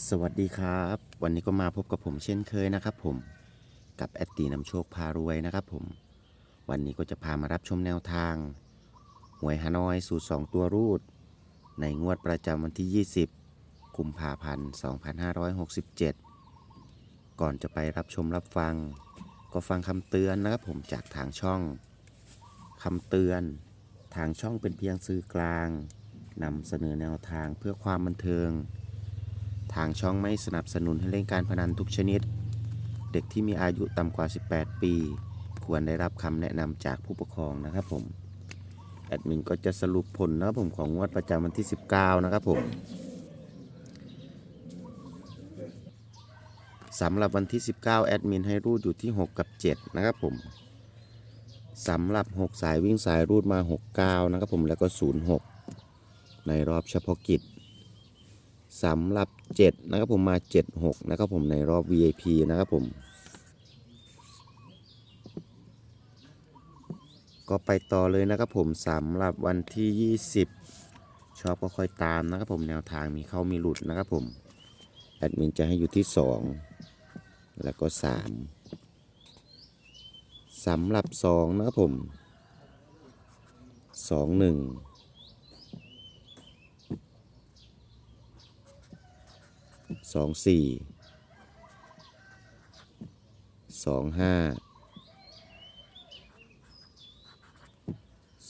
สวัสดีครับ วันนี้ก็มาพบกับผมเช่นเคยนะครับผมกับแอดตีนำโชคพารวยนะครับผม วันนี้ก็จะพามารับชมแนวทาง หวยฮานอยสูตร2ตัวรูด ในงวดประจำวันที่ 20 กุมภาพันธ์ 2567 ก่อนจะไปรับชมรับฟัง ก็ฟังคำเตือนนะครับผมจากทางช่องคำเตือน ทางช่องเป็นเพียงสื่อกลางนำเสนอแนวทางเพื่อความบันเทิง ทางช่องไม่สนับสนุนให้เล่นการพนันทุกชนิด เด็กที่มีอายุต่ำกว่า 18 ปี ควรได้รับคำแนะนำจากผู้ปกครองนะครับผม แอดมินก็จะสรุปผลนะครับผมของงวดประจำวันที่ 19 นะครับผมสำหรับวันที่ 19 แอดมินให้รูดอยู่ที่ 6 กับ 7 นะครับผมสำหรับ 6 สายวิ่งสายรูดมา 69 นะครับผมแล้วก็ 06 ในรอบเฉพาะกิจ สำหรับ 7 นะครับผมมา 76 นะครับผมในรอบ VIP นะครับผม ก็ไปต่อเลยนะครับผมสำหรับวันที่ 20 ชอบก็ค่อยตามนะครับผมแนวทางมีเข้ามีหลุดนะครับผม แอดมินจะให้อยู่ที่ 2 แล้วก็ 3สำหรับ 2 นะครับผม 2 1 สองสี่สองห้า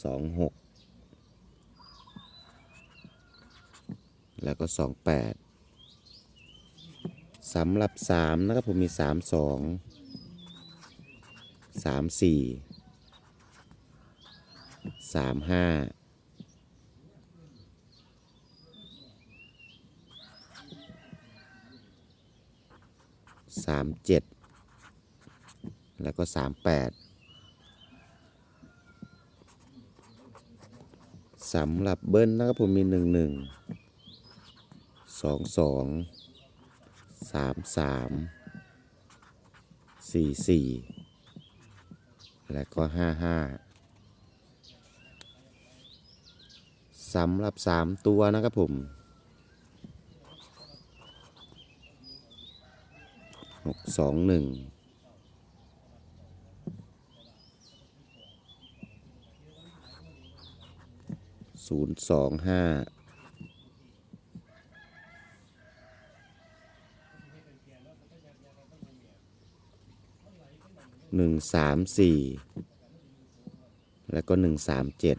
สองหกแล้วก็สองแปดสำหรับสามนะครับผมมีสามสองสามสี่สามห้า สามเจ็ดแล้วก็สามแปดสำหรับเบิ้ลนะครับผมมีหนึ่งหนึ่งสองสองสามสามสี่สี่และก็ห้าห้าสำหรับสามตัวนะครับผม หกสองหนึ่งศูนย์สองห้าหนึ่งสามสี่แล้วก็หนึ่งสามเจ็ด